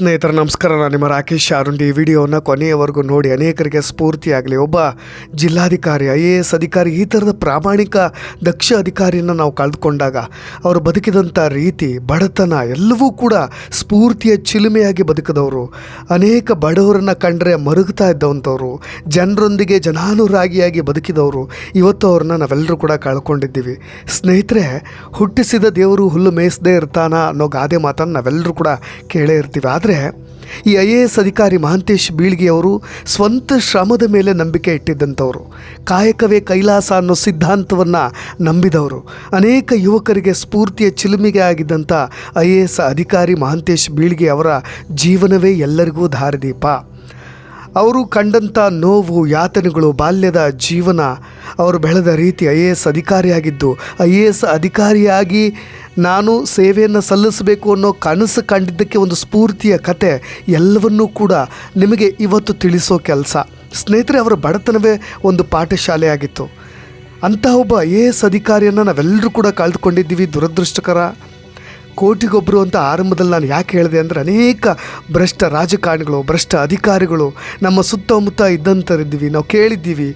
ಸ್ನೇಹಿತರ, ನಮಸ್ಕಾರ. ನಾನು ನಿಮ್ಮ ರಾಕೇಶ್ ಶಾರುಂಡಿ ಈ ವಿಡಿಯೋವನ್ನು ಕೊನೆಯವರೆಗೂ ನೋಡಿ. ಅನೇಕರಿಗೆ ಸ್ಫೂರ್ತಿಯಾಗಲಿ ಒಬ್ಬ ಜಿಲ್ಲಾಧಿಕಾರಿ, ಐ ಎ ಎಸ್ ಅಧಿಕಾರಿ, ಈ ಥರದ ಪ್ರಾಮಾಣಿಕ ದಕ್ಷ ಅಧಿಕಾರಿಯನ್ನು ನಾವು ಕಳೆದುಕೊಂಡಾಗ ಅವರು ಬದುಕಿದಂಥ ರೀತಿ, ಬಡತನ ಎಲ್ಲವೂ ಕೂಡ ಸ್ಫೂರ್ತಿಯ ಚಿಲುಮೆಯಾಗಿ ಬದುಕಿದವರು. ಅನೇಕ ಬಡವರನ್ನು ಕಂಡರೆ ಮರುಗುತ್ತಾ ಇದ್ದವಂಥವ್ರು. ಜನರೊಂದಿಗೆ ಜನಾನುರಾಗಿಯಾಗಿ ಬದುಕಿದವರು. ಇವತ್ತು ಅವ್ರನ್ನ ನಾವೆಲ್ಲರೂ ಕೂಡ ಕಳ್ಕೊಂಡಿದ್ದೀವಿ. ಸ್ನೇಹಿತರೆ, ಹುಟ್ಟಿಸಿದ ದೇವರು ಹುಲ್ಲು ಮೇಯಿಸದೇ ಇರ್ತಾನ ಅನ್ನೋ ಗಾದೆ ಮಾತನ್ನು ನಾವೆಲ್ಲರೂ ಕೂಡ ಕೇಳೇ ಇರ್ತೀವಿ. ಆದರೆ ಈ ಐ ಎ ಎಸ್ ಅಧಿಕಾರಿ ಮಹಾಂತೇಶ್ ಬೀಳ್ಗಿಯವರು ಸ್ವಂತ ಶ್ರಮದ ಮೇಲೆ ನಂಬಿಕೆ ಇಟ್ಟಿದ್ದಂಥವರು. ಕಾಯಕವೇ ಕೈಲಾಸ ಅನ್ನೋ ಸಿದ್ಧಾಂತವನ್ನು ನಂಬಿದವರು. ಅನೇಕ ಯುವಕರಿಗೆ ಸ್ಫೂರ್ತಿಯ ಚಿಲುಮಿಗೆ ಆಗಿದ್ದಂಥ ಐ ಎ ಎಸ್ ಅಧಿಕಾರಿ ಮಹಾಂತೇಶ್ ಬೀಳ್ಗಿ ಅವರ ಜೀವನವೇ ಎಲ್ಲರಿಗೂ ದಾರಿದೀಪ ಅವರು ಕಂಡಂಥ ನೋವು, ಯಾತನೆಗಳು, ಬಾಲ್ಯದ ಜೀವನ ಅವರು ಬೆಳೆದ ರೀತಿ ಐ ಎ ಎಸ್ ಅಧಿಕಾರಿಯಾಗಿದ್ದು, ಐ ಎ ಎಸ್ ಅಧಿಕಾರಿಯಾಗಿ ನಾನು ಸೇವೆಯನ್ನು ಸಲ್ಲಿಸಬೇಕು ಅನ್ನೋ ಕನಸು ಕಂಡಿದ್ದಕ್ಕೆ ಒಂದು ಸ್ಫೂರ್ತಿಯ ಕತೆ ಎಲ್ಲವನ್ನೂ ಕೂಡ ನಿಮಗೆ ಇವತ್ತು ತಿಳಿಸೋ ಕೆಲಸ. ಸ್ನೇಹಿತರೆ, ಅವರ ಬಡತನವೇ ಒಂದು ಪಾಠಶಾಲೆಯಾಗಿತ್ತು. ಅಂತಹ ಒಬ್ಬ ಐ ಎ ಎಸ್ ಅಧಿಕಾರಿಯನ್ನು ನಾವೆಲ್ಲರೂ ಕೂಡ ಕಳೆದುಕೊಂಡಿದ್ದೀವಿ, ದುರದೃಷ್ಟಕರ. ಕೋಟಿಗೊಬ್ಬರು ಅಂತ ಆರಂಭದಲ್ಲಿ ನಾನು ಯಾಕೆ ಹೇಳಿದೆ ಅಂದರೆ ಅನೇಕ ಭ್ರಷ್ಟ ರಾಜಕಾರಣಿಗಳು, ಭ್ರಷ್ಟ ಅಧಿಕಾರಿಗಳು ನಮ್ಮ ಸುತ್ತಮುತ್ತ ಇದ್ದಂಥರಿದ್ದೀವಿ ನಾವು ಕೇಳಿದ್ದೀವಿ.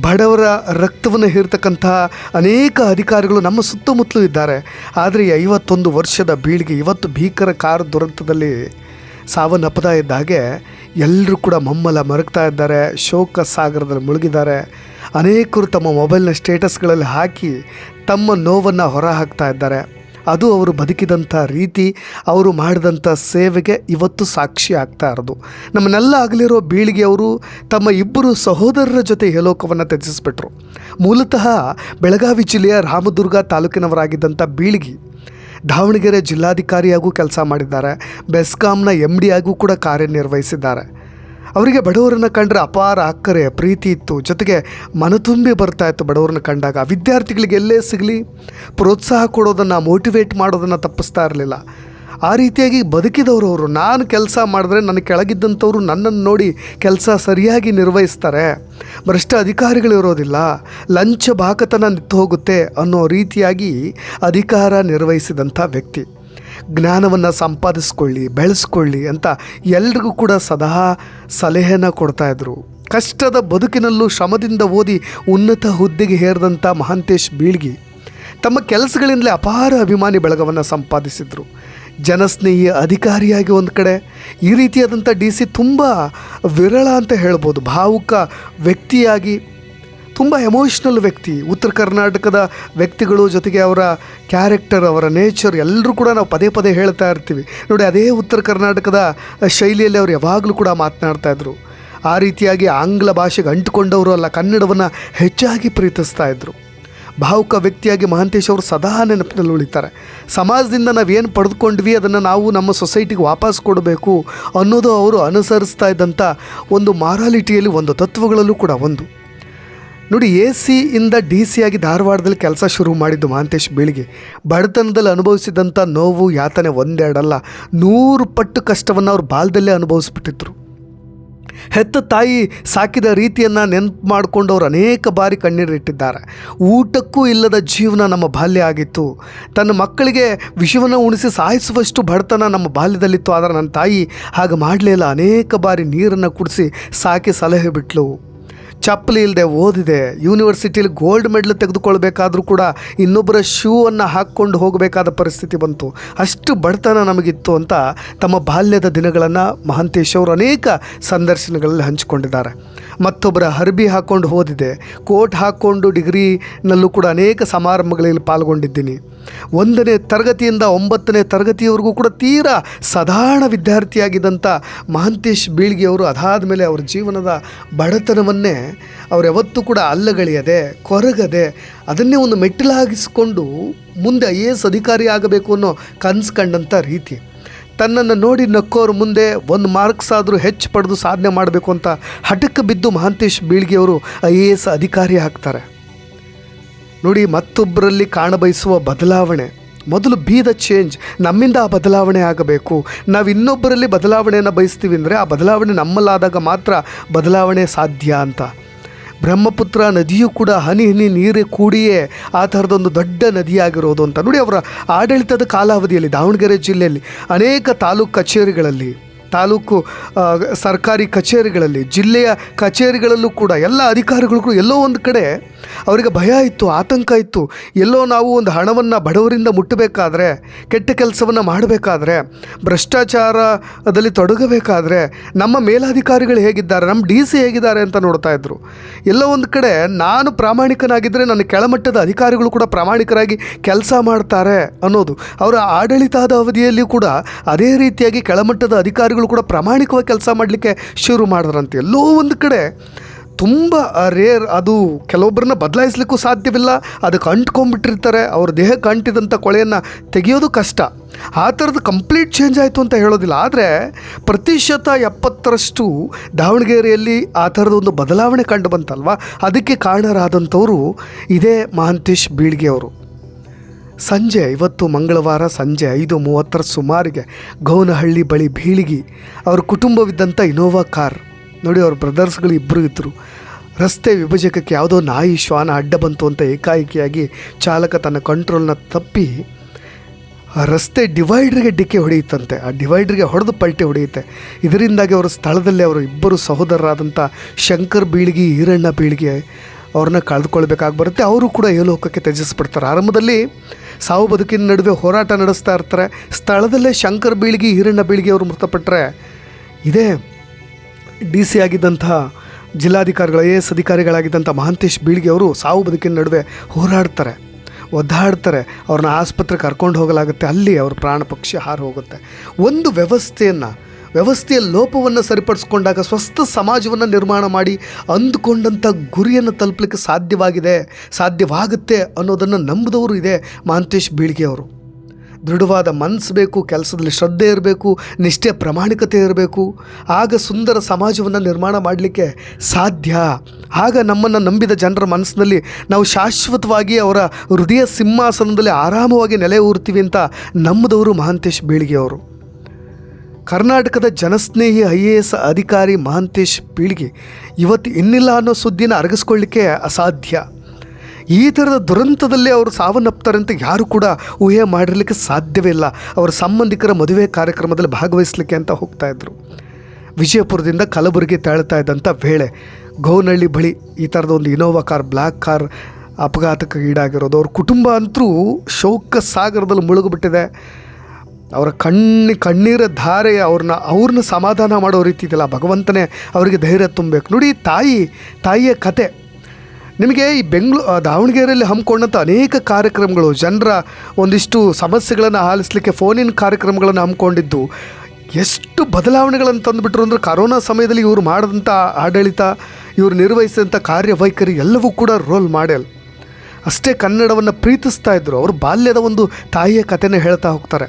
ಬಡವರ ರಕ್ತವನ್ನು ಹೀರ್ತಕ್ಕಂತಹ ಅನೇಕ ಅಧಿಕಾರಿಗಳು ನಮ್ಮ ಸುತ್ತಮುತ್ತಲೂ ಇದ್ದಾರೆ. ಆದರೆ ಈ ಐವತ್ತೊಂದು ವರ್ಷದ ಬೀಳಿಗೆ ಇವತ್ತು ಭೀಕರ ಕಾರು ದುರಂತದಲ್ಲಿ ಸಾವನ್ನಪ್ಪದ ಇದ್ದ ಹಾಗೆ ಎಲ್ಲರೂ ಕೂಡ ಮಮ್ಮಲ ಮರಗ್ತಾ ಇದ್ದಾರೆ. ಶೋಕ ಸಾಗರದಲ್ಲಿ ಮುಳುಗಿದ್ದಾರೆ. ಅನೇಕರು ತಮ್ಮ ಮೊಬೈಲ್ನ ಸ್ಟೇಟಸ್ಗಳಲ್ಲಿ ಹಾಕಿ ತಮ್ಮ ನೋವನ್ನು ಹೊರ ಹಾಕ್ತಾ ಇದ್ದಾರೆ. ಅದು ಅವರು ಬದುಕಿದಂಥ ರೀತಿ, ಅವರು ಮಾಡಿದಂಥ ಸೇವೆಗೆ ಇವತ್ತು ಸಾಕ್ಷಿ ಆಗ್ತಾ ಇರೋದು. ನಮ್ಮನ್ನೆಲ್ಲ ಆಗಲಿರೋ ಬೀಳಿಗೆ ಅವರು ತಮ್ಮ ಇಬ್ಬರು ಸಹೋದರರ ಜೊತೆ ಹೇಳೋಕವನ್ನು ತ್ಯಜಿಸ್ಬಿಟ್ರು. ಮೂಲತಃ ಬೆಳಗಾವಿ ಜಿಲ್ಲೆಯ ರಾಮದುರ್ಗ ತಾಲೂಕಿನವರಾಗಿದ್ದಂಥ ಬೀಳಿಗಿ ದಾವಣಗೆರೆ ಜಿಲ್ಲಾಧಿಕಾರಿಯಾಗೂ ಕೆಲಸ ಮಾಡಿದ್ದಾರೆ. ಬೆಸ್ಕಾಂನ ಎಂ ಡಿ ಕೂಡ ಕಾರ್ಯನಿರ್ವಹಿಸಿದ್ದಾರೆ. ಅವರಿಗೆ ಬಡವರನ್ನು ಕಂಡ್ರೆ ಅಪಾರ ಅಕ್ಕರೆ, ಪ್ರೀತಿ ಇತ್ತು. ಜೊತೆಗೆ ಮನತುಂಬಿ ಬರ್ತಾ ಇತ್ತು ಬಡವರನ್ನ ಕಂಡಾಗ. ವಿದ್ಯಾರ್ಥಿಗಳಿಗೆ ಎಲ್ಲೇ ಸಿಗಲಿ, ಪ್ರೋತ್ಸಾಹ ಕೊಡೋದನ್ನು ಮೋಟಿವೇಟ್ ಮಾಡೋದನ್ನು ತಪ್ಪಿಸ್ತಾ ಇರಲಿಲ್ಲ. ಆ ರೀತಿಯಾಗಿ ಬದುಕಿದವರು ಅವರು. ನಾನು ಕೆಲಸ ಮಾಡಿದ್ರೆ ನನ್ನ ಕೆಳಗಿದ್ದಂಥವ್ರು ನನ್ನನ್ನು ನೋಡಿ ಕೆಲಸ ಸರಿಯಾಗಿ ನಿರ್ವಹಿಸ್ತಾರೆ. ಭ್ರಷ್ಟ ಅಧಿಕಾರಿಗಳು ಇರೋದಿಲ್ಲ. ಲಂಚ ಬಾಕತನ ನಿಂತು ಹೋಗುತ್ತೆ ಅನ್ನೋ ರೀತಿಯಾಗಿ ಅಧಿಕಾರ ನಿರ್ವಹಿಸಿದಂಥ ವ್ಯಕ್ತಿ. ಜ್ಞಾನವನ್ನು ಸಂಪಾದಿಸ್ಕೊಳ್ಳಿ, ಬೆಳೆಸ್ಕೊಳ್ಳಿ ಅಂತ ಎಲ್ರಿಗೂ ಕೂಡ ಸದಾ ಸಲಹೆನ ಕೊಡ್ತಾಯಿದ್ರು ಕಷ್ಟದ ಬದುಕಿನಲ್ಲೂ ಶ್ರಮದಿಂದ ಓದಿ ಉನ್ನತ ಹುದ್ದೆಗೆ ಹೇರಿದಂಥ ಮಹಾಂತೇಶ್ ಬೀಳ್ಗಿ ತಮ್ಮ ಕೆಲಸಗಳಿಂದಲೇ ಅಪಾರ ಅಭಿಮಾನಿ ಬಳಗವನ್ನು ಸಂಪಾದಿಸಿದರು. ಜನಸ್ನೇಹಿ ಅಧಿಕಾರಿಯಾಗಿ ಒಂದು ಕಡೆ, ಈ ರೀತಿಯಾದಂಥ ಡಿ ಸಿ ತುಂಬ ವಿರಳ ಅಂತ ಹೇಳ್ಬೋದು. ಭಾವುಕ ವ್ಯಕ್ತಿಯಾಗಿ ತುಂಬ ಎಮೋಷ್ನಲ್ ವ್ಯಕ್ತಿ. ಉತ್ತರ ಕರ್ನಾಟಕದ ವ್ಯಕ್ತಿಗಳು ಜೊತೆಗೆ ಅವರ ಕ್ಯಾರೆಕ್ಟರ್ ಅವರ ನೇಚರ್ ಎಲ್ಲರೂ ಕೂಡ ನಾವು ಪದೇ ಪದೇ ಹೇಳ್ತಾ ಇರ್ತೀವಿ. ನೋಡಿ, ಅದೇ ಉತ್ತರ ಕರ್ನಾಟಕದ ಶೈಲಿಯಲ್ಲಿ ಅವರು ಯಾವಾಗಲೂ ಕೂಡ ಮಾತನಾಡ್ತಾ ಇದ್ರು. ಆ ರೀತಿಯಾಗಿ ಆಂಗ್ಲ ಭಾಷೆಗೆ ಅಂಟುಕೊಂಡವರು ಅಲ್ಲ, ಕನ್ನಡವನ್ನು ಹೆಚ್ಚಾಗಿ ಪ್ರೀತಿಸ್ತಾ ಇದ್ದರು ಭಾವುಕ ವ್ಯಕ್ತಿಯಾಗಿ ಮಹಾಂತೇಶ್ ಅವರು ಸದಾ ನೆನಪಿನಲ್ಲಿ ಉಳಿತಾರೆ. ಸಮಾಜದಿಂದ ನಾವೇನು ಪಡೆದುಕೊಂಡ್ವಿ, ಅದನ್ನು ನಾವು ನಮ್ಮ ಸೊಸೈಟಿಗೆ ವಾಪಸ್ ಕೊಡಬೇಕು ಅನ್ನೋದು ಅವರು ಅನುಸರಿಸ್ತಾ ಇದ್ದಂಥ ಒಂದು ಮಾರಾಲಿಟಿಯಲ್ಲಿ ಒಂದು ತತ್ವಗಳಲ್ಲೂ ಕೂಡ ಒಂದು. ನೋಡಿ ಎ ಸಿಯಿಂದ ಡಿ ಸಿ ಆಗಿ ಧಾರವಾಡದಲ್ಲಿ ಕೆಲಸ ಶುರು ಮಾಡಿದ್ದು ಮಹಾಂತೇಶ್ ಬೀಳಿಗೆ. ಬಡತನದಲ್ಲಿ ಅನುಭವಿಸಿದಂಥ ನೋವು ಯಾತನೆ ಒಂದೆರಡಲ್ಲ. ನೂರು ಪಟ್ಟು ಕಷ್ಟವನ್ನು ಅವ್ರು ಬಾಲ್ಯದಲ್ಲೇ ಅನುಭವಿಸ್ಬಿಟ್ಟಿದ್ರು. ಹೆತ್ತ ತಾಯಿ ಸಾಕಿದ ರೀತಿಯನ್ನು ನೆನಪು ಮಾಡಿಕೊಂಡು ಅವರು ಅನೇಕ ಬಾರಿ ಕಣ್ಣೀರಿಟ್ಟಿದ್ದಾರೆ ಊಟಕ್ಕೂ ಇಲ್ಲದ ಜೀವನ ನಮ್ಮ ಬಾಲ್ಯ ಆಗಿತ್ತು. ತನ್ನ ಮಕ್ಕಳಿಗೆ ವಿಷವನ್ನು ಉಣಿಸಿ ಸಾಯಿಸುವಷ್ಟು ಬಡತನ ನಮ್ಮ ಬಾಲ್ಯದಲ್ಲಿತ್ತು. ಆದರೆ ನನ್ನ ತಾಯಿ ಹಾಗೆ ಮಾಡಲಿಲ್ಲ ಅನೇಕ ಬಾರಿ ನೀರನ್ನು ಕುಡಿಸಿ ಸಾಕಿ ಸಲಹೆ ಬಿಟ್ಲು. ಚಪ್ಪಲಿ ಇಲ್ಲದೆ ಓದಿದೆ ಯೂನಿವರ್ಸಿಟಿಲಿ ಗೋಲ್ಡ್ ಮೆಡಲ್ ತೆಗೆದುಕೊಳ್ಬೇಕಾದ್ರೂ ಕೂಡ ಇನ್ನೊಬ್ಬರ ಶೂವನ್ನು ಹಾಕ್ಕೊಂಡು ಹೋಗಬೇಕಾದ ಪರಿಸ್ಥಿತಿ ಬಂತು. ಅಷ್ಟು ಬಡತನ ನಮಗಿತ್ತು ಅಂತ ತಮ್ಮ ಬಾಲ್ಯದ ದಿನಗಳನ್ನು ಮಹಾಂತೇಶ್ ಅವರು ಅನೇಕ ಸಂದರ್ಶನಗಳಲ್ಲಿ ಹಂಚಿಕೊಂಡಿದ್ದಾರೆ. ಮತ್ತೊಬ್ಬರ ಅರ್ಬಿ ಹಾಕ್ಕೊಂಡು ಓದಿದೆ. ಕೋಟ್ ಹಾಕ್ಕೊಂಡು ಡಿಗ್ರಿನಲ್ಲೂ ಕೂಡ ಅನೇಕ ಸಮಾರಂಭಗಳಲ್ಲಿ ಪಾಲ್ಗೊಂಡಿದ್ದೀನಿ. ಒಂದನೇ ತರಗತಿಯಿಂದ ಒಂಬತ್ತನೇ ತರಗತಿಯವರೆಗೂ ಕೂಡ ತೀರಾ ಸಾಧಾರಣ ವಿದ್ಯಾರ್ಥಿಯಾಗಿದ್ದಂಥ ಮಹಾಂತೇಶ್ ಬೀಳ್ಗೆಯವರು ಅದಾದ ಮೇಲೆ ಅವರ ಜೀವನದ ಬಡತನವನ್ನೇ ಅವರು ಯಾವತ್ತೂ ಕೂಡ ಅಲ್ಲಗಳೆಯದೆ, ಕೊರಗದೆ, ಅದನ್ನೇ ಒಂದು ಮೆಟ್ಟಿಲಾಗಿಸಿಕೊಂಡು ಮುಂದೆ ಐ ಎ ಎಸ್ ಅಧಿಕಾರಿ ಆಗಬೇಕು ಅನ್ನೋ ಕನಸು ಕಂಡಂಥ ರೀತಿ. ತನ್ನನ್ನು ನೋಡಿ ನಕ್ಕೋರು ಮುಂದೆ ಒಂದು ಮಾರ್ಕ್ಸ್ ಆದರೂ ಹೆಚ್ಚು ಪಡೆದು ಸಾಧನೆ ಮಾಡಬೇಕು ಅಂತ ಹಠಕ್ಕೆ ಬಿದ್ದು ಮಹಾಂತೇಶ್ ಬೀಳ್ಗಿಯವರು ಐ ಎ ಎಸ್ ಅಧಿಕಾರಿ ಆಗ್ತಾರೆ. ನೋಡಿ, ಮತ್ತೊಬ್ಬರಲ್ಲಿ ಕಾಣಬಯಸುವ ಬದಲಾವಣೆ. ಮೊದಲು ಬಿ ದ ಚೇಂಜ್ ನಮ್ಮಿಂದ ಆ ಬದಲಾವಣೆ ಆಗಬೇಕು. ನಾವು ಇನ್ನೊಬ್ಬರಲ್ಲಿ ಬದಲಾವಣೆಯನ್ನು ಬಯಸ್ತೀವಿ ಅಂದರೆ ಆ ಬದಲಾವಣೆ ನಮ್ಮಲ್ಲಾದಾಗ ಮಾತ್ರ ಬದಲಾವಣೆ ಸಾಧ್ಯ ಅಂತ. ಬ್ರಹ್ಮಪುತ್ರ ನದಿಯೂ ಕೂಡ ಹನಿ ಹನಿ ನೀರೇ ಕೂಡಿಯೇ ಆ ಥರದೊಂದು ದೊಡ್ಡ ನದಿಯಾಗಿರೋದು ಅಂತ. ನೋಡಿ ಅವರ ಆಡಳಿತದ ಕಾಲಾವಧಿಯಲ್ಲಿ ದಾವಣಗೆರೆ ಜಿಲ್ಲೆಯಲ್ಲಿ ಅನೇಕ ತಾಲೂಕು ಕಚೇರಿಗಳಲ್ಲಿ ತಾಲೂಕು ಸರ್ಕಾರಿ ಕಚೇರಿಗಳಲ್ಲಿ, ಜಿಲ್ಲೆಯ ಕಚೇರಿಗಳಲ್ಲೂ ಕೂಡ ಎಲ್ಲ ಅಧಿಕಾರಿಗಳು ಕೂಡ ಎಲ್ಲೋ ಒಂದು ಕಡೆ ಅವರಿಗೆ ಭಯ ಇತ್ತು, ಆತಂಕ ಇತ್ತು. ಎಲ್ಲೋ ನಾವು ಒಂದು ಹಣವನ್ನು ಬಡವರಿಂದ ಮುಟ್ಟಬೇಕಾದ್ರೆ, ಕೆಟ್ಟ ಕೆಲಸವನ್ನು ಮಾಡಬೇಕಾದ್ರೆ, ಭ್ರಷ್ಟಾಚಾರದಲ್ಲಿ ತೊಡಗಬೇಕಾದ್ರೆ ನಮ್ಮ ಮೇಲಾಧಿಕಾರಿಗಳು ಹೇಗಿದ್ದಾರೆ, ನಮ್ಮ ಡಿ ಸಿ ಹೇಗಿದ್ದಾರೆ ಅಂತ ನೋಡ್ತಾ ಇದ್ರು. ಎಲ್ಲೋ ಒಂದು ಕಡೆ ನಾನು ಪ್ರಾಮಾಣಿಕನಾಗಿದ್ದರೆ ನನ್ನ ಕೆಳಮಟ್ಟದ ಅಧಿಕಾರಿಗಳು ಕೂಡ ಪ್ರಾಮಾಣಿಕರಾಗಿ ಕೆಲಸ ಮಾಡ್ತಾರೆ ಅನ್ನೋದು. ಅವರ ಆಡಳಿತದ ಅವಧಿಯಲ್ಲಿ ಕೂಡ ಅದೇ ರೀತಿಯಾಗಿ ಕೆಳಮಟ್ಟದ ಅಧಿಕಾರಿಗಳು ಕೂಡ ಪ್ರಾಮಾಣಿಕವಾಗಿ ಕೆಲಸ ಮಾಡಲಿಕ್ಕೆ ಶುರು ಮಾಡಿದ್ರಂತೆ. ಎಲ್ಲೋ ಒಂದು ಕಡೆ ತುಂಬ ರೇರ್ ಅದು ಕೆಲವೊಬ್ಬರನ್ನ ಬದಲಾಯಿಸ್ಲಿಕ್ಕೂ ಸಾಧ್ಯವಿಲ್ಲ. ಅದಕ್ಕೆ ಅಂಟ್ಕೊಂಡ್ಬಿಟ್ಟಿರ್ತಾರೆ. ಅವ್ರ ದೇಹಕ್ಕೆ ಅಂಟಿದಂಥ ಕೊಳೆಯನ್ನು ತೆಗೆಯೋದು ಕಷ್ಟ. ಆ ಥರದ್ದು ಕಂಪ್ಲೀಟ್ ಚೇಂಜ್ ಆಯಿತು ಅಂತ ಹೇಳೋದಿಲ್ಲ. ಆದರೆ ಪ್ರತಿಶತ ಎಪ್ಪತ್ತರಷ್ಟು ದಾವಣಗೆರೆಯಲ್ಲಿ ಆ ಥರದ ಒಂದು ಬದಲಾವಣೆ ಕಂಡು ಬಂತಲ್ವ? ಅದಕ್ಕೆ ಕಾರಣರಾದಂಥವರು ಇದೇ ಮಹಾಂತೇಶ್ ಬೀಳ್ಗೆ ಅವರು ಸಂಜೆ ಇವತ್ತು ಮಂಗಳವಾರ ಸಂಜೆ ಐದು ಮೂವತ್ತರ ಸುಮಾರಿಗೆ ಗೌನಹಳ್ಳಿ ಬಳಿ ಬೀಳಿಗಿ ಅವ್ರ ಕುಟುಂಬವಿದ್ದಂಥ ಇನೋವಾ ಕಾರ್. ನೋಡಿ ಅವ್ರ ಬ್ರದರ್ಸ್ಗಳು ಇಬ್ಬರು ಇದ್ದರು ರಸ್ತೆ ವಿಭಜಕಕ್ಕೆ ಯಾವುದೋ ನಾಯಿ ಶ್ವಾನ ಅಡ್ಡ ಬಂತು ಅಂತ ಏಕಾಏಕಿಯಾಗಿ ಚಾಲಕ ತನ್ನ ಕಂಟ್ರೋಲ್ನ ತಪ್ಪಿ ರಸ್ತೆ ಡಿವೈಡ್ರಿಗೆ ಡಿಕ್ಕಿ ಹೊಡೆಯುತ್ತಂತೆ. ಆ ಡಿವೈಡ್ರಿಗೆ ಹೊಡೆದು ಪಲ್ಟಿ ಹೊಡೆಯುತ್ತೆ. ಇದರಿಂದಾಗಿ ಅವರ ಸ್ಥಳದಲ್ಲಿ ಅವರು ಇಬ್ಬರು ಸಹೋದರರಾದಂಥ ಶಂಕರ್ ಬೀಳ್ಗಿ, ಈರಣ್ಣ ಬೀಳಿಗೆ ಅವ್ರನ್ನ ಕಳೆದುಕೊಳ್ಬೇಕಾಗಿ ಬರುತ್ತೆ. ಅವರು ಕೂಡ ಏಲೋಕಕ್ಕೆ ತ್ಯಜಿಸ್ಬಿಡ್ತಾರೆ. ಆರಂಭದಲ್ಲಿ ಸಾವು ಬದುಕಿನ ನಡುವೆ ಹೋರಾಟ ನಡೆಸ್ತಾ ಇರ್ತಾರೆ. ಸ್ಥಳದಲ್ಲೇ ಶಂಕರ್ ಬೀಳಿಗೆ ಹೀರಣ್ಣ ಬೀಳಿಗೆ ಅವರು ಮೃತಪಟ್ಟರೆ ಇದೇ ಡಿ ಸಿ ಆಗಿದ್ದಂತಹ ಜಿಲ್ಲಾಧಿಕಾರಿಗಳು ಐ ಎ ಎಸ್ ಅಧಿಕಾರಿಗಳಾಗಿದ್ದಂಥ ಮಹಾಂತೇಶ್ ಬೀಳಿಗೆ ಅವರು ಸಾವು ಬದುಕಿನ ನಡುವೆ ಹೋರಾಡ್ತಾರೆ, ಒದ್ದಾಡ್ತಾರೆ, ಅವ್ರನ್ನ ಆಸ್ಪತ್ರೆಗೆ ಕರ್ಕೊಂಡು ಹೋಗಲಾಗುತ್ತೆ. ಅಲ್ಲಿ ಅವ್ರ ಪ್ರಾಣ ಪಕ್ಷಿ ಹಾರು ಹೋಗುತ್ತೆ. ಒಂದು ವ್ಯವಸ್ಥೆಯನ್ನು ವ್ಯವಸ್ಥೆಯ ಲೋಪವನ್ನು ಸರಿಪಡಿಸ್ಕೊಂಡಾಗ ಸ್ವಸ್ಥ ಸಮಾಜವನ್ನು ನಿರ್ಮಾಣ ಮಾಡಿ ಅಂದುಕೊಂಡಂಥ ಗುರಿಯನ್ನು ತಲುಪಲಿಕ್ಕೆ ಸಾಧ್ಯವಾಗಿದೆ, ಸಾಧ್ಯವಾಗುತ್ತೆ ಅನ್ನೋದನ್ನು ನಂಬಿದವರು ಇದೆ ಮಹಾಂತೇಶ್ ಬೀಳ್ಗೆ ಅವರು. ದೃಢವಾದ ಮನಸ್ಸು ಬೇಕು, ಕೆಲಸದಲ್ಲಿ ಶ್ರದ್ಧೆ ಇರಬೇಕು ನಿಷ್ಠೆ ಪ್ರಾಮಾಣಿಕತೆ ಇರಬೇಕು. ಆಗ ಸುಂದರ ಸಮಾಜವನ್ನು ನಿರ್ಮಾಣ ಮಾಡಲಿಕ್ಕೆ ಸಾಧ್ಯ. ಆಗ ನಮ್ಮನ್ನು ನಂಬಿದ ಜನರ ಮನಸ್ಸಿನಲ್ಲಿ ನಾವು ಶಾಶ್ವತವಾಗಿ ಅವರ ಹೃದಯ ಸಿಂಹಾಸನದಲ್ಲಿ ಆರಾಮವಾಗಿ ನೆಲೆ ಊರ್ತೀವಿ ಅಂತ ನಂಬಿದವರು ಮಹಾಂತೇಶ್ ಬೀಳ್ಗೆ ಅವರು. ಕರ್ನಾಟಕದ ಜನಸ್ನೇಹಿ ಐ ಎ ಎಸ್ ಅಧಿಕಾರಿ ಮಹಾಂತೇಶ್ ಪೀಳಿಗೆ ಇವತ್ತು ಇನ್ನಿಲ್ಲ ಅನ್ನೋ ಸುದ್ದಿನ ಅರಗಿಸ್ಕೊಳ್ಳಿಕ್ಕೆ ಅಸಾಧ್ಯ. ಈ ಥರದ ದುರಂತದಲ್ಲಿ ಅವರು ಸಾವನ್ನಪ್ತಾರೆ ಯಾರು ಕೂಡ ಊಹೆ ಮಾಡಿರಲಿಕ್ಕೆ ಸಾಧ್ಯವೇ ಇಲ್ಲ. ಅವರ ಸಂಬಂಧಿಕರ ಮದುವೆ ಕಾರ್ಯಕ್ರಮದಲ್ಲಿ ಭಾಗವಹಿಸಲಿಕ್ಕೆ ಅಂತ ಹೋಗ್ತಾ ಇದ್ರು. ವಿಜಯಪುರದಿಂದ ಕಲಬುರಗಿ ತೆರಳ್ತಾ ಇದ್ದಂಥ ವೇಳೆ ಗೌನಹಳ್ಳಿ ಬಳಿ ಈ ಥರದ ಒಂದು ಇನೋವಾ ಕಾರ್ ಬ್ಲ್ಯಾಕ್ ಕಾರ್ ಅಪಘಾತಕ್ಕೆ ಈಡಾಗಿರೋದು. ಅವ್ರ ಕುಟುಂಬ ಅಂತೂ ಶೋಕ ಸಾಗರದಲ್ಲಿ ಮುಳುಗಿಬಿಟ್ಟಿದೆ. ಅವರ ಕಣ್ಣು, ಕಣ್ಣೀರ ಧಾರೆ ಅವ್ರನ್ನ ಅವ್ರನ್ನ ಸಮಾಧಾನ ಮಾಡೋ ರೀತಿ ಇದೆಯಲ್ಲ, ಭಗವಂತನೇ ಅವರಿಗೆ ಧೈರ್ಯ ತುಂಬಬೇಕು. ನೋಡಿ, ತಾಯಿ, ತಾಯಿಯ ಕತೆ. ನಿಮಗೆ ಈ ಬೆಂಗಳೂ ದಾವಣಗೆರೆಯಲ್ಲಿ ಹಮ್ಮಿಕೊಂಡಂಥ ಅನೇಕ ಕಾರ್ಯಕ್ರಮಗಳು, ಜನರ ಒಂದಿಷ್ಟು ಸಮಸ್ಯೆಗಳನ್ನು ಆಲಿಸಲಿಕ್ಕೆ ಫೋನಿನ ಕಾರ್ಯಕ್ರಮಗಳನ್ನು ಹಮ್ಮಿಕೊಂಡಿದ್ದು, ಎಷ್ಟು ಬದಲಾವಣೆಗಳನ್ನು ತಂದುಬಿಟ್ರು ಅಂದರೆ ಕರೋನಾ ಸಮಯದಲ್ಲಿ ಇವರು ಮಾಡಿದಂಥ ಆಡಳಿತ, ಇವರು ನಿರ್ವಹಿಸಿದಂಥ ಕಾರ್ಯವೈಖರಿ ಎಲ್ಲವೂ ಕೂಡ ರೋಲ್ ಮಾಡೆಲ್ ಅಷ್ಟೇ ಕನ್ನಡವನ್ನು ಪ್ರೀತಿಸ್ತಾ ಇದ್ದರು ಅವರು ಬಾಲ್ಯದ ಒಂದು ತಾಯಿಯ ಕಥೆನೇ ಹೇಳ್ತಾ ಹೋಗ್ತಾರೆ.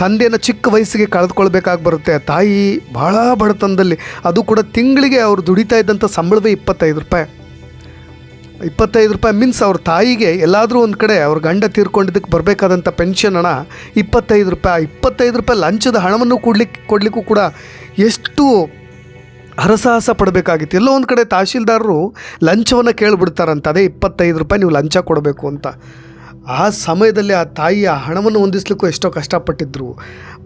ತಂದೆಯನ್ನು ಚಿಕ್ಕ ವಯಸ್ಸಿಗೆ ಕಳೆದುಕೊಳ್ಬೇಕಾಗಿ ಬರುತ್ತೆ. ತಾಯಿ ಭಾಳ ಬಡತನದಲ್ಲಿ. ಅದು ಕೂಡ ತಿಂಗಳಿಗೆ ಅವರು ದುಡಿತಾ ಇದ್ದಂಥ ಸಂಬಳವೇ ಇಪ್ಪತ್ತೈದು ರೂಪಾಯಿ. ಇಪ್ಪತ್ತೈದು ರೂಪಾಯಿ ಮೀನ್ಸ್ ಅವ್ರ ತಾಯಿಗೆ ಎಲ್ಲಾದರೂ ಒಂದು ಕಡೆ ಅವ್ರ ಗಂಡ ತೀರ್ಕೊಂಡಿದ್ದಕ್ಕೆ ಬರಬೇಕಾದಂಥ ಪೆನ್ಷನ್ ಹಣ ಇಪ್ಪತ್ತೈದು ರೂಪಾಯಿ. ಇಪ್ಪತ್ತೈದು ರೂಪಾಯಿ ಲಂಚದ ಹಣವನ್ನು ಕೊಡ್ಲಿಕ್ಕೆ ಕೊಡಲಿಕ್ಕೂ ಕೂಡ ಎಷ್ಟು ಹರಸಾಹಸ ಪಡಬೇಕಾಗಿತ್ತು. ಎಲ್ಲೋ ಒಂದು ಕಡೆ ತಹಶೀಲ್ದಾರರು ಲಂಚವನ್ನು ಕೇಳಿಬಿಡ್ತಾರಂತ. ಅದೇ ಇಪ್ಪತ್ತೈದು ರೂಪಾಯಿ ನೀವು ಲಂಚ ಕೊಡಬೇಕು ಅಂತ. ಆ ಸಮಯದಲ್ಲಿ ಆ ತಾಯಿ ಆ ಹಣವನ್ನು ಹೊಂದಿಸ್ಲಿಕ್ಕೂ ಎಷ್ಟೋ ಕಷ್ಟಪಟ್ಟಿದ್ರು.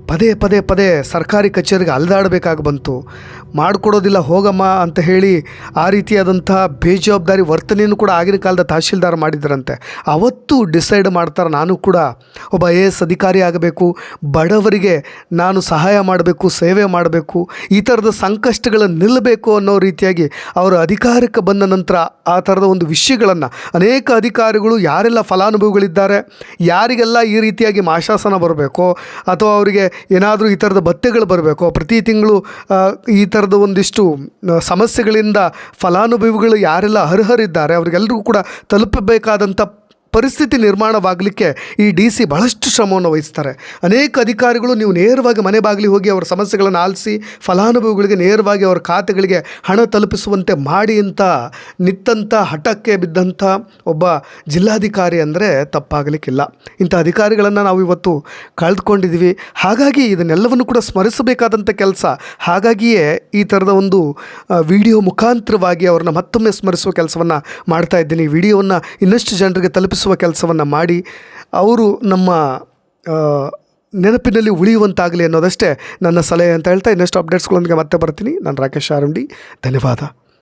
ಪದೇ ಪದೇ ಪದೇ ಸರ್ಕಾರಿ ಕಚೇರಿಗೆ ಅಲೆದಾಡಬೇಕಾಗಿ ಬಂತು. ಮಾಡಿಕೊಡೋದಿಲ್ಲ, ಹೋಗಮ್ಮ ಅಂತ ಹೇಳಿ ಆ ರೀತಿಯಾದಂಥ ಬೇಜವಾಬ್ದಾರಿ ವರ್ತನೆಯನ್ನು ಕೂಡ ಆಗಿನ ಕಾಲದ ತಹಶೀಲ್ದಾರ್ ಮಾಡಿದ್ರಂತೆ ಅವತ್ತು ಡಿಸೈಡ್ ಮಾಡ್ತಾರೆ, ನಾನು ಕೂಡ ಒಬ್ಬ ಎ ಎಸ್ ಅಧಿಕಾರಿ ಆಗಬೇಕು, ಬಡವರಿಗೆ ನಾನು ಸಹಾಯ ಮಾಡಬೇಕು, ಸೇವೆ ಮಾಡಬೇಕು, ಈ ಥರದ ಸಂಕಷ್ಟಗಳನ್ನು ನಿಲ್ಲಬೇಕು ಅನ್ನೋ ರೀತಿಯಾಗಿ ಅವರು ಅಧಿಕಾರಕ್ಕೆ ಬಂದ ನಂತರ ಆ ಥರದ ಒಂದು ವಿಷಯಗಳನ್ನು ಅನೇಕ ಅಧಿಕಾರಿಗಳು ಯಾರೆಲ್ಲ ಫಲಾನುಭವಿಗಳಿದ್ದಾರೆ, ಯಾರಿಗೆಲ್ಲ ಈ ರೀತಿಯಾಗಿ ಮಾಶಾಸನ ಬರಬೇಕೋ ಅಥವಾ ಅವರಿಗೆ ಏನಾದರೂ ಈ ಥರದ ಭತ್ಯೆಗಳು ಬರಬೇಕೋ, ಪ್ರತಿ ತಿಂಗಳು ಈ ಈ ಥರದ ಒಂದಿಷ್ಟು ಸಮಸ್ಯೆಗಳಿಂದ ಫಲಾನುಭವಿಗಳು ಯಾರೆಲ್ಲ ಅರ್ಹರಿದ್ದಾರೆ ಅವರಿಗೆಲ್ಲರಿಗೂ ಕೂಡ ತಲುಪಬೇಕಾದಂಥ ಪರಿಸ್ಥಿತಿ ನಿರ್ಮಾಣವಾಗಲಿಕ್ಕೆ ಈ ಡಿ ಸಿ ಬಹಳಷ್ಟು ಶ್ರಮವನ್ನು ವಹಿಸ್ತಾರೆ. ಅನೇಕ ಅಧಿಕಾರಿಗಳು ನೀವು ನೇರವಾಗಿ ಮನೆ ಬಾಗಿಲಿ ಹೋಗಿ ಅವರ ಸಮಸ್ಯೆಗಳನ್ನು ಆಲಿಸಿ, ಫಲಾನುಭವಿಗಳಿಗೆ ನೇರವಾಗಿ ಅವರ ಖಾತೆಗಳಿಗೆ ಹಣ ತಲುಪಿಸುವಂತೆ ಮಾಡಿ ಅಂತ ನಿತ್ತಂಥ ಹಠಕ್ಕೆ ಬಿದ್ದಂಥ ಒಬ್ಬ ಜಿಲ್ಲಾಧಿಕಾರಿ ಅಂದರೆ ತಪ್ಪಾಗಲಿಕ್ಕಿಲ್ಲ. ಇಂಥ ಅಧಿಕಾರಿಗಳನ್ನು ನಾವು ಇವತ್ತು ಕಳೆದುಕೊಂಡಿದ್ದೀವಿ ಹಾಗಾಗಿ ಇದನ್ನೆಲ್ಲವನ್ನು ಕೂಡ ಸ್ಮರಿಸಬೇಕಾದಂಥ ಕೆಲಸ. ಹಾಗಾಗಿಯೇ ಈ ಥರದ ಒಂದು ವಿಡಿಯೋ ಮುಖಾಂತರವಾಗಿ ಅವ್ರನ್ನ ಮತ್ತೊಮ್ಮೆ ಸ್ಮರಿಸುವ ಕೆಲಸವನ್ನು ಮಾಡ್ತಾ ಇದ್ದೀನಿ. ಈ ವಿಡಿಯೋವನ್ನು ಇನ್ನಷ್ಟು ಜನರಿಗೆ ತಲುಪಿಸುವ ಕೆಲಸವನ್ನು ಮಾಡಿ ಅವರು ನಮ್ಮ ನೆನಪಿನಲ್ಲಿ ಉಳಿಯುವಂತಾಗಲಿ ಅನ್ನೋದಷ್ಟೇ ನನ್ನ ಸಲಹೆ ಅಂತ ಹೇಳ್ತಾ ಇನ್ನಷ್ಟು ಅಪ್ಡೇಟ್ಸ್ಗಳೊಂದಿಗೆ ಮತ್ತೆ ಬರ್ತೀನಿ. ನಾನು ರಾಕೇಶ್ ಆರುಂಡಿ ಧನ್ಯವಾದ.